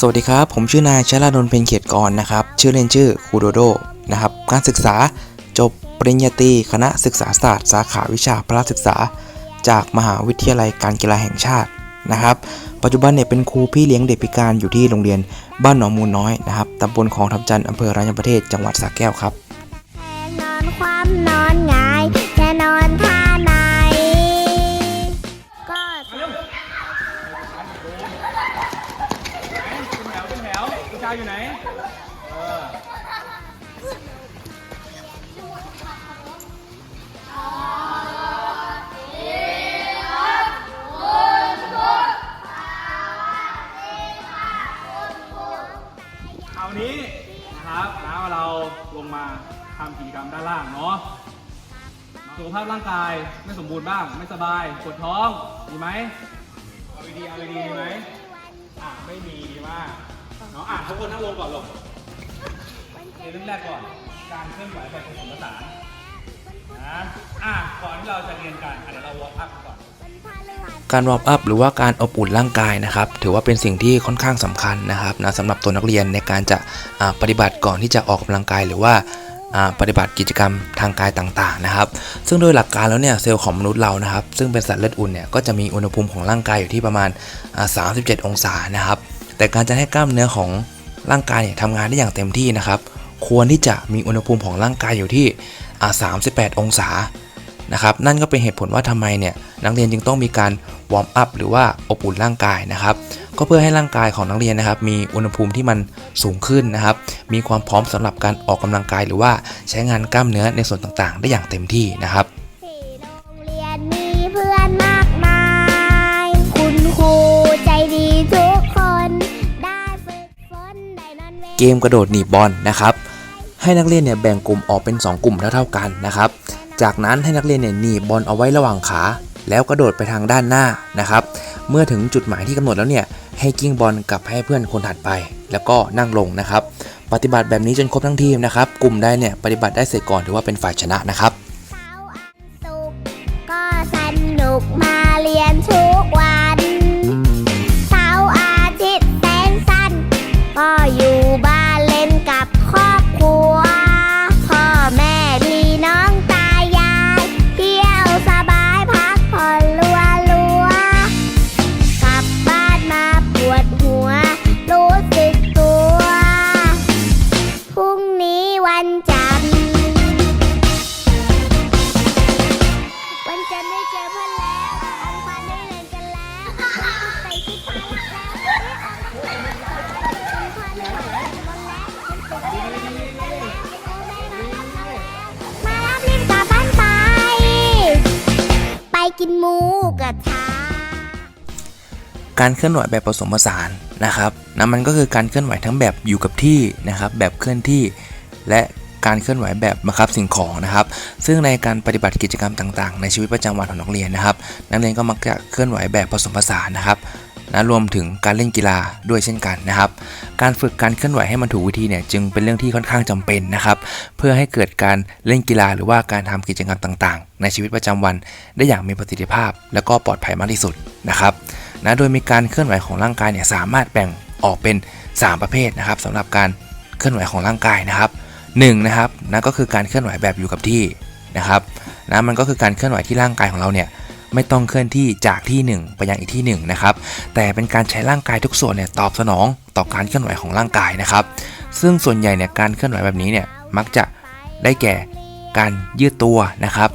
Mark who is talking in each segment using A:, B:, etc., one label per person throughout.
A: สวัสดีครับ ผมชื่อนายชลาดนเพ็ญเขตกรนะครับ ชื่อเล่นชื่อคูโดโดนะครับ การศึกษาจบปริญญาตรีคณะศึกษาศาสตร์สาขาวิชาพระศึกษา จากมหาวิทยาลัยการกีฬาแห่งชาตินะครับ ปัจจุบันเนี่ยเป็นครูพี่เลี้ยงเด็กพิการอยู่ที่โรงเรียนบ้านหนองมูลน้อยนะครับตำบลของทับจันทร์อำเภอรัญญประเทศจังหวัดสระแก้วครับา
B: อ
C: ยู่ไหนเออคราวนี้นะครับแล้วเราลงมาทำกิจกรรมด้านล่างเนาะสุขภาพร่างกายไม่สมบูรณ์บ้าง ไม่สบายปวดท้อง มีไหมเอาดีๆเอาดีๆมีไหมอะไม่มีดีมาก เนาะอะทุกคนนั่งลงก่อนลงเรื่องแรกก่อน การเคลื่อนไหวแบบผสมผสานนะอะก่อนที่เราจะเรียนกันอะเดี๋ยวเราวอร์มอัพก่อน
A: การวอร์มอัพหรือว่าการอบอุ่นร่างกายนะครับ ถือว่าเป็นสิ่งที่ค่อนข้างสำคัญนะครับนะสำหรับตัวนักเรียนในการจะอ่าปฏิบัติก่อนที่จะออกกำลังกายหรือว่าอ่าปฏิบัติกิจกรรมทางกายต่างๆนะครับ ซึ่งโดยหลักการแล้วเนี่ยเซลล์ของมนุษย์เรานะครับ ซึ่งเป็นสัตว์เลือดอุ่นเนี่ยก็จะมีอุณหภูมิของร่างกายอยู่ที่ประมาณอ่า37 องศานะครับ แต่การจะให้กล้ามเนื้อของร่างกายเนี่ยทำงานได้อย่างเต็มที่นะครับ ควรที่จะมีอุณหภูมิของร่างกายอยู่ที่38 องศานะครับ นั่นก็เป็นเหตุผลว่าทำไมเนี่ยนักเรียนจึงต้องมีการวอร์มอัพหรือว่าอบอุ่นร่างกายนะครับ ก็เพื่อให้ร่างกายของนักเรียนนะครับ มีอุณหภูมิที่มันสูงขึ้นนะครับ มีความพร้อมสำหรับการออกกำลังกาย หรือว่าใช้งานกล้ามเนื้อในส่วนต่างๆ ได้อย่างเต็มที่นะครับ
B: เกมก
A: ระโดดหนีบบอลนะครับ ให้นักเรียนเนี่ยแบ่งกลุ่มออกเป็น 2 กลุ่มเท่าๆกันนะครับ จากนั้นให้นักเรียนเนี่ยหนีบบอลเอาไว้ระหว่างขา แล้วกระโดดไปทางด้านหน้านะครับ เมื่อถึงจุดหมายที่กำหนดแล้วเนี่ยให้กิ้งบอลกลับให้เพื่อนคนถัดไป แล้วก็นั่งลงนะครับ ปฏิบัติแบบนี้จนครบทั้งทีมนะครับ กลุ่มใดเนี่ยปฏิบัติได้เสร็จก่อนถือว่าเป็นฝ่ายชนะนะครับ
B: ก็สนุกมาเรียนทุกวัน นหมูกระทะ
A: การเคลื่อนไหวแบบผสมผสานนะครับนะมันก็คือการเคลื่อนไหวทั้งแบบอยู่กับที่นะครับ แบบเคลื่อนที่ และการเคลื่อนไหวแบบบังคับสิ่งของนะครับ ซึ่งในการปฏิบัติกิจกรรมต่าง ๆ ในชีวิตประจำวันของนักเรียนนะครับ นักเรียนก็มักจะเคลื่อนไหวแบบผสมผสานนะครับ นะรวมถึงการเล่นกีฬาด้วยเช่นกันนะครับ การฝึกการเคลื่อนไหวให้มันถูกวิธีเนี่ยจึงเป็นเรื่องที่ค่อนข้างจำเป็นนะครับ เพื่อให้เกิดการเล่นกีฬาหรือว่าการทำกิจกรรมต่างๆ ในชีวิตประจำวันได้อย่างมีประสิทธิภาพ และก็ปลอดภัยมากที่สุดนะครับนะโดยมีการเคลื่อนไหวของร่างกายเนี่ยสามารถแบ่งออกเป็น 3 ประเภทนะครับสำหรับการเคลื่อนไหวของร่างกายนะครับ1นะครับนั่นก็คือการเคลื่อนไหวแบบอยู่กับที่นะครับนะมันก็คือการเคลื่อนไหวที่ร่างกายของเราเนี่ย ไม่ต้องเคลื่อนที่จากที่หนึ่งไปยังอีกที่หนึ่งนะครับ แต่เป็นการใช้ร่างกายทุกส่วนเนี่ยตอบสนองต่อการเคลื่อนไหวของร่างกายนะครับ ซึ่งส่วนใหญ่เนี่ยการเคลื่อนไหวแบบนี้เนี่ยมักจะได้แก่การยืดตัวนะครับ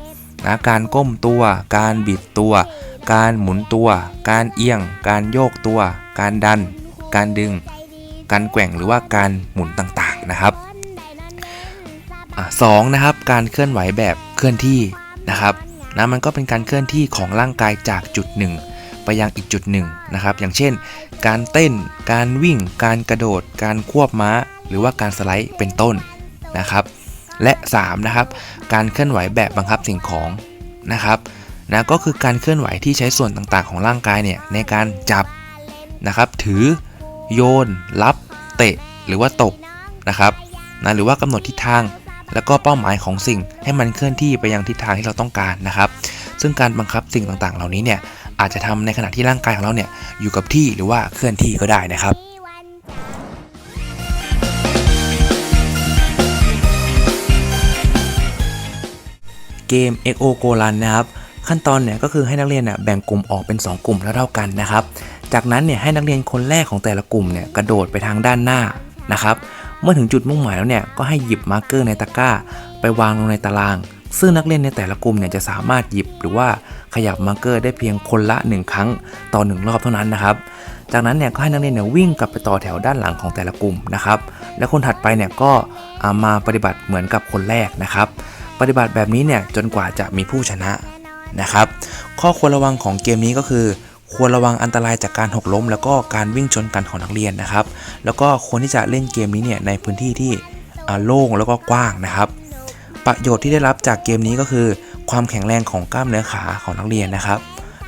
A: นะการก้มตัว การบิดตัว การหมุนตัว การเอียง การโยกตัว การดัน การดึง การแกว่งหรือว่าการหมุนต่างๆนะครับสองนะครับ การเคลื่อนไหวแบบเคลื่อนที่นะครับ นะมันก็เป็นการเคลื่อนที่ของร่างกายจากจุดหนึ่ง ไปยังอีกจุดหนึ่งนะครับ อย่างเช่น การเต้น การวิ่ง การกระโดด การควบม้า หรือว่าการสไลด์เป็นต้นนะครับ และ3นะครับการเคลื่อนไหวแบบบังคับสิ่งของนะครับนะก็คือการเคลื่อนไหวที่ใช้ส่วนต่างๆ ของร่างกายเนี่ยในการจับนะครับ ถือ โยน รับ เตะ หรือว่าตบนะครับนะหรือว่ากำหนดทิศทาง แล้วก็เป้าหมายของสิ่งให้มันเคลื่อนที่ไปยังทิศทางที่เราต้องการนะครับ ซึ่งการบังคับสิ่งต่างๆ เหล่านี้เนี่ยอาจจะทำในขณะที่ร่างกายของเราเนี่ยอยู่กับที่หรือว่าเคลื่อนที่ก็ได้นะครับเกม XO g o l a n นะครับขั้นตอนเนี่ยก็คือให้นักเรียนน่ยแบ่งกลุ่มออกเป็น 2 กลุ่มเท่าๆกันนะครับ จากนั้นเนี่ยให้นักเรียนคนแรกของแต่ละกลุ่มเนี่ยกระโดดไปทางด้านหน้านะครับ เมื่อถึงจุดมุ่งหมายแล้วเนี่ยก็ให้หยิบมาร์กเกอร์ในตะกร้า ไปวางลงในตาราง ซึ่งนักเรียนในแต่ละกลุ่มเนี่ยจะสามารถหยิบหรือว่าขยับมาร์กเกอร์ได้เพียงคนละ 1 ครั้งต่อ 1 รอบเท่านั้นนะครับ จากนั้นเนี่ยก็ให้นักเรียนเนี่ยวิ่งกลับไปต่อแถวด้านหลังของแต่ละกลุ่มนะครับ และคนถัดไปเนี่ยก็เอามาปฏิบัติเหมือนกับคนแรกนะครับ ปฏิบัติแบบนี้เนี่ยจนกว่าจะมีผู้ชนะนะครับ ข้อควรระวังของเกมนี้ก็คือ ควรระวังอันตรายจากการหกล้ม แล้วก็การวิ่งชนกันของนักเรียนนะครับ แล้วก็ควรที่จะเล่นเกมนี้เนี่ยในพื้นที่ที่โล่งแล้วก็กว้างนะครับ ประโยชน์ที่ได้รับจากเกมนี้ก็คือ ความแข็งแรงของกล้ามเนื้อขาของนักเรียนนะครับ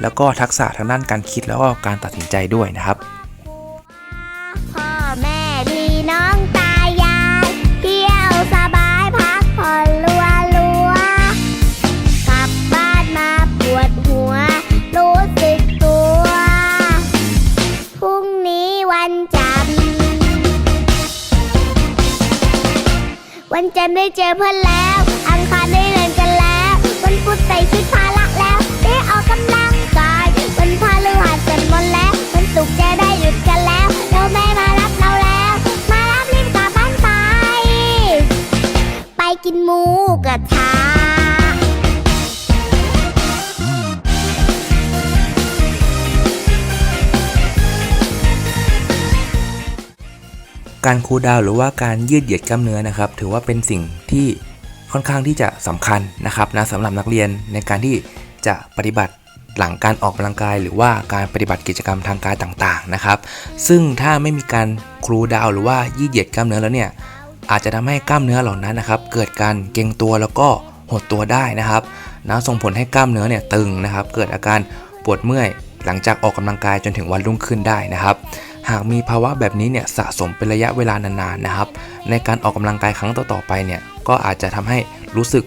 A: แล้วก็ทักษะทางด้านการคิดแล้วก็การตัดสินใจด้วยนะครับ
B: วันจันทร์ได้เจอเพื่อนแล้ว อังคารได้เรียนกันแล้ว วันพุธใส่ชุดพละแล้ว ได้ออกกำลังกาย วันพฤหัสสวดมนต์แล้ว วันศุกร์จะได้หยุดกันแล้ว เราแม่มารับเราแล้ว มารับรีบกลับบ้านไป ไปกินหมูกระทะ
A: การคูลดาวหรือว่าการยืดเหยียดกล้ามเนื้อนะครับ ถือว่าเป็นสิ่งที่ค่อนข้างที่จะสำคัญนะครับนะสำหรับนักเรียนในการที่จะปฏิบัติหลังการออกกำลังกายหรือว่าการปฏิบัติกิจกรรมทางกายต่างๆนะครับ ซึ่งถ้าไม่มีการครูดาวหรือว่ายืดเหยียดกล้ามเนื้อแล้วเนี่ยอาจจะทำให้กล้ามเนื้อเหล่านั้นนะครับ เกิดการเกร็งตัวแล้วก็หดตัวได้นะครับนะส่งผลให้กล้ามเนื้อเนี่ยตึงนะครับ เกิดอาการปวดเมื่อยหลังจากออกกำลังกายจนถึงวันรุ่งขึ้นได้นะครับ หากมีภาวะแบบนี้เนี่ยสะสมเป็นระยะเวลานานๆนะครับ ในการออกกำลังกายครั้งต่อๆไปเนี่ยก็อาจจะทำให้รู้สึก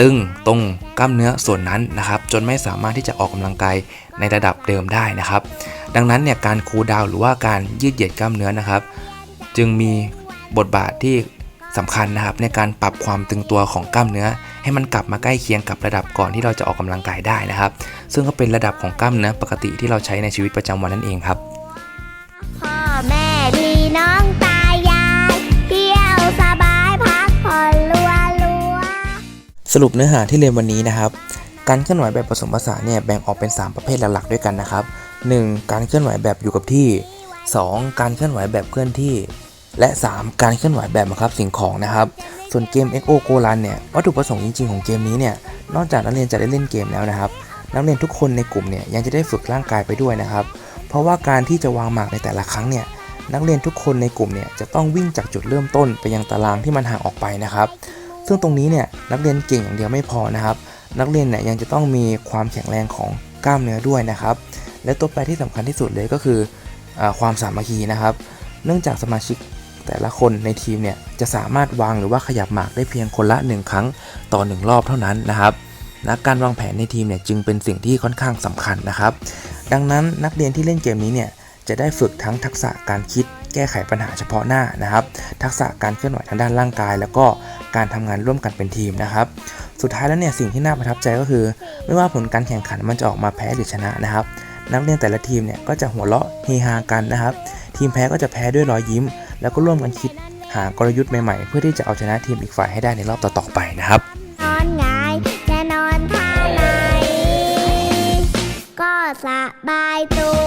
A: ตึงตรงกล้ามเนื้อส่วนนั้นนะครับ จนไม่สามารถที่จะออกกำลังกายในระดับเดิมได้นะครับ ดังนั้นเนี่ยการคูลดาวหรือว่าการยืดเหยียดกล้ามเนื้อนะครับ จึงมีบทบาทที่สำคัญนะครับ ในการปรับความตึงตัวของกล้ามเนื้อ ให้มันกลับมาใกล้เคียงกับระดับก่อนที่เราจะออกกำลังกายได้นะครับ ซึ่งก็เป็นระดับของกล้ามเนื้อปกติที่เราใช้ในชีวิตประจำวันนั่นเองครับ
B: พ่อแม่พี่น้องตายายเที่ยวสบายพักผ่อนรัวรัว
A: สรุปเนื้อหาที่เรียนวันนี้นะครับ การเคลื่อนไหวแบบผสมผสานเนี่ยแบ่งออกเป็น 3 ประเภทหลักๆด้วยกันนะครับ 1. การเคลื่อนไหวแบบอยู่กับที่ 2. การเคลื่อนไหวแบบเคลื่อนที่ และ 3. การเคลื่อนไหวแบบบังคับสิ่งของนะครับ ส่วนเกม XO Go Run เนี่ยวัตถุประสงค์จริงๆของเกมนี้เนี่ยนอกจากนักเรียนจะได้เล่นเกมแล้วนะครับ นักเรียนทุกคนในกลุ่มเนี่ยยังจะได้ฝึกร่างกายไปด้วยนะครับ เพราะว่าการที่จะวางหมากในแต่ละครั้งเนี่ยนักเรียนทุกคนในกลุ่มเนี่ยจะต้องวิ่งจากจุดเริ่มต้นไปยังตารางที่มันห่างออกไปนะครับ ซึ่งตรงนี้เนี่ยนักเรียนเก่งอย่างเดียวไม่พอนะครับ นักเรียนเนี่ยยังจะต้องมีความแข็งแรงของกล้ามเนื้อด้วยนะครับ และตัวแปรที่สำคัญที่สุดเลยก็คืออความสามัคคีนะครับ เนื่องจากสมาชิกแต่ละคนในทีมเนี่ยจะสามารถวางหรือว่าขยับหมากได้เพียงคนละ 1 ครั้งต่อ 1 รอบเท่านั้นนะครับและการวางแผนในทีมเนี่ยจึงเป็นสิ่งที่ค่อนข้างสำคัญนะครับ ดังนั้นนักเรียนที่เล่นเกมนี้เนี่ยจะได้ฝึกทั้งทักษะการคิดแก้ไขปัญหาเฉพาะหน้านะครับ ทักษะการเคลื่อนไหวทางด้านร่างกาย แล้วก็การทำงานร่วมกันเป็นทีมนะครับ สุดท้ายแล้วเนี่ยสิ่งที่น่าประทับใจก็คือ ไม่ว่าผลการแข่งขันมันจะออกมาแพ้หรือชนะนะครับ นักเรียนแต่ละทีมเนี่ยก็จะหัวเราะเฮฮากันนะครับ ทีมแพ้ก็จะแพ้ด้วยรอยยิ้ม แล้วก็ร่วมกันคิดหากลยุทธ์ใหม่ๆ เพื่อที่จะเอาชนะทีมอีกฝ่ายให้ได้ในรอบต่อๆไปนะครับ
B: สบายตัว